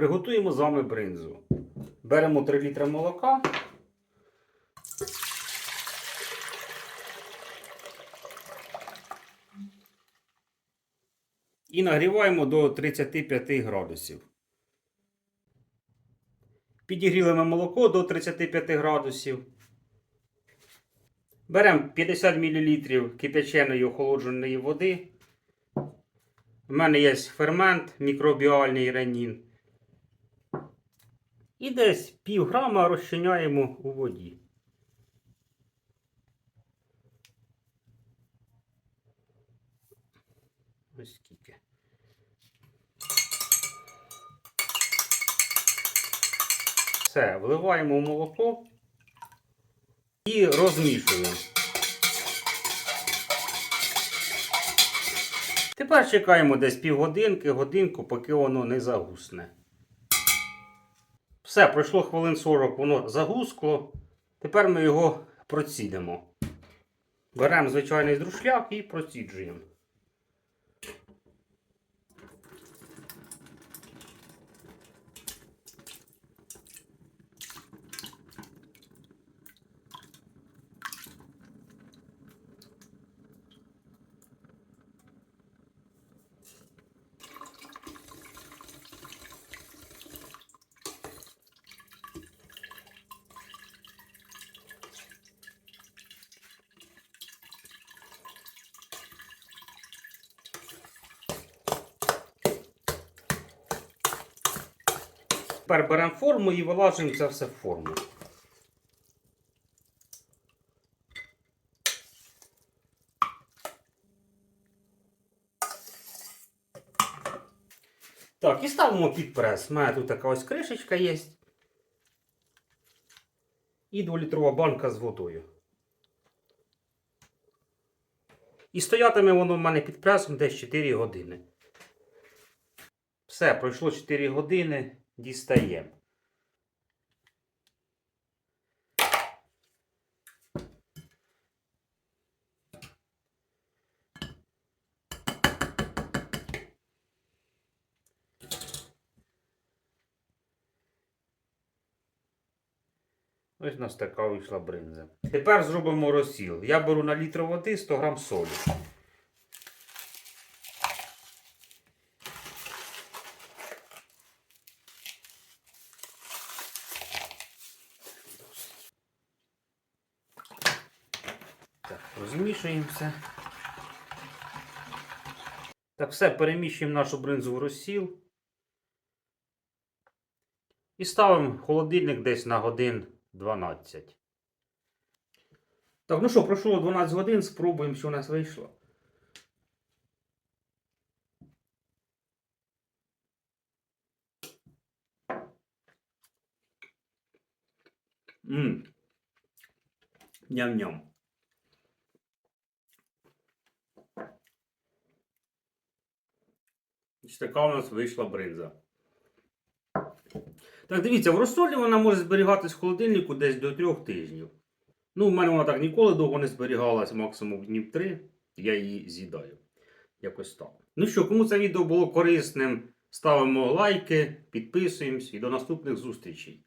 Приготуємо з вами бринзу. Беремо 3 літри молока. І нагріваємо до 35 градусів. Підігріли ми молоко до 35 градусів. Беремо 50 мл кипяченої охолодженої води. У мене є фермент мікробіальний ренін. І десь пів грама розчиняємо у воді. Ось скільки. Все, вливаємо в молоко і розмішуємо. Тепер чекаємо десь півгодинки, годинку, поки воно не загусне. Все, пройшло хвилин 40, воно загускло. Тепер ми його процідимо. Беремо звичайний друшляк і проціджуємо. Тепер беремо форму і вилажуємо це все в форму. Так, і ставимо під прес. У мене тут така ось кришечка є. І 2-літрова банка з водою. І стоятиме воно в мене під пресом десь 4 години. Все, пройшло 4 години, дістаємо. Ось у нас така вийшла бринза. Тепер зробимо розсіл. Я беру на літр води 100 грам солі. Так, розмішуємо все. Так, все, переміщуємо нашу бринзу в розсіл. І ставимо холодильник десь на годин 12. Так, ну що, пройшло 12 годин, спробуємо, що у нас вийшло. Ням-ням. Ось така у нас вийшла бринза. Так, дивіться, в розсолі вона може зберігатись в холодильнику десь до трьох тижнів. Ну, в мене вона так ніколи довго не зберігалась, максимум днів три. Я її з'їдаю. Якось так. Ну що, кому це відео було корисним, ставимо лайки, підписуємось і до наступних зустрічей.